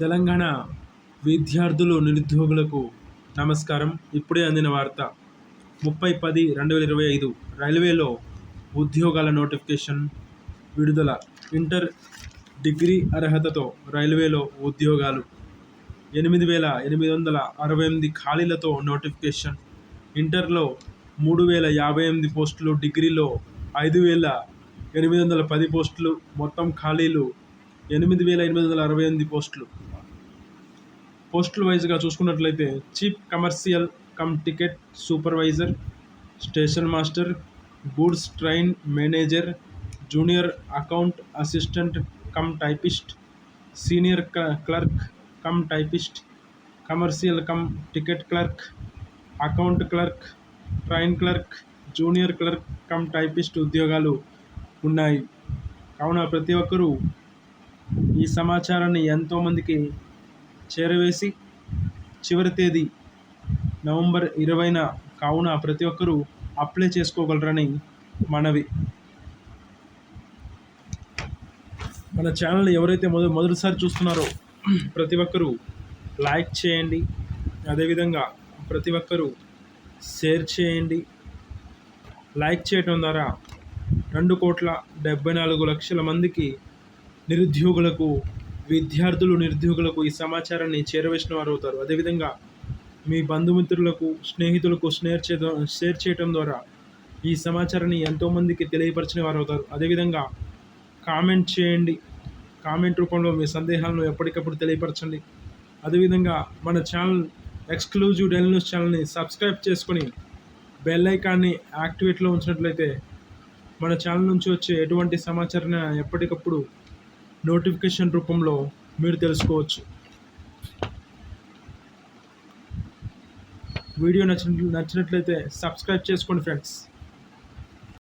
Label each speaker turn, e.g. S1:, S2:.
S1: తెలంగాణ విద్యార్థులు నిరుద్యోగులకు నమస్కారం. ఇప్పుడే అందిన వార్త. ముప్పై పది రెండు వేల ఇరవై ఐదు రైల్వేలో ఉద్యోగాల నోటిఫికేషన్ విడుదల. ఇంటర్ డిగ్రీ అర్హతతో రైల్వేలో ఉద్యోగాలు. ఎనిమిది వేల ఎనిమిది వందల అరవై ఎనిమిది ఖాళీలతో నోటిఫికేషన్. ఇంటర్లో మూడు వేల యాభై ఎనిమిది పోస్టులు డిగ్రీలో ఐదు వేల ఎనిమిది వందల పది పోస్టులు మొత్తం ఖాళీలు ఎనిమిది వేల ఎనిమిది వందల అరవై ఎనిమిది పోస్టులు. పోస్టుల వైజ్గా చూసుకున్నట్లయితే chief commercial cum ticket supervisor station master goods train manager junior account assistant cum typist senior clerk cum typist commercial cum ticket clerk account clerk train clerk junior clerk cum typist ఉద్యోగాలు ఉన్నాయి. కావున ప్రతి ఒక్కరూ ఈ సమాచారాన్ని ఎంతోమందికి చేరవేసి చివరి తేదీ నవంబర్ ఇరవైన కావున ప్రతి ఒక్కరూ అప్లై చేసుకోగలరని మనవి. మన ఛానల్ ఎవరైతే మొద మొదటిసారి చూస్తున్నారో ప్రతి ఒక్కరూ లైక్ చేయండి. అదేవిధంగా ప్రతి ఒక్కరూ షేర్ చేయండి. లైక్ చేయటం ద్వారా రెండు కోట్ల డెబ్బై నాలుగు లక్షల మందికి నిరుద్యోగులకు విద్యార్థులు నిరుద్యోగులకు ఈ సమాచారాన్ని చేరవేసిన వారు అవుతారు అదేవిధంగా మీ బంధుమిత్రులకు స్నేహితులకు షేర్ చే షేర్ చేయటం ద్వారా ఈ సమాచారాన్ని ఎంతోమందికి తెలియపరిచిన వారు అవుతారు అదేవిధంగా కామెంట్ చేయండి. కామెంట్ రూపంలో మీ సందేహాలను ఎప్పటికప్పుడు తెలియపరచండి. అదేవిధంగా మన ఛానల్ ఎక్స్క్లూజివ్ డెల్ న్యూస్ ఛానల్ని సబ్స్క్రైబ్ చేసుకొని బెల్ ఐకాన్ని యాక్టివేట్లో ఉంచినట్లయితే మన ఛానల్ నుంచి వచ్చే ఎటువంటి సమాచారాన్ని ఎప్పటికప్పుడు నోటిఫికేషన్ రూపంలో మీరు తెలుసుకోవచ్చు. వీడియో నచ్చిన నచ్చినట్లయితే సబ్స్క్రైబ్ చేసుకోండి ఫ్రెండ్స్.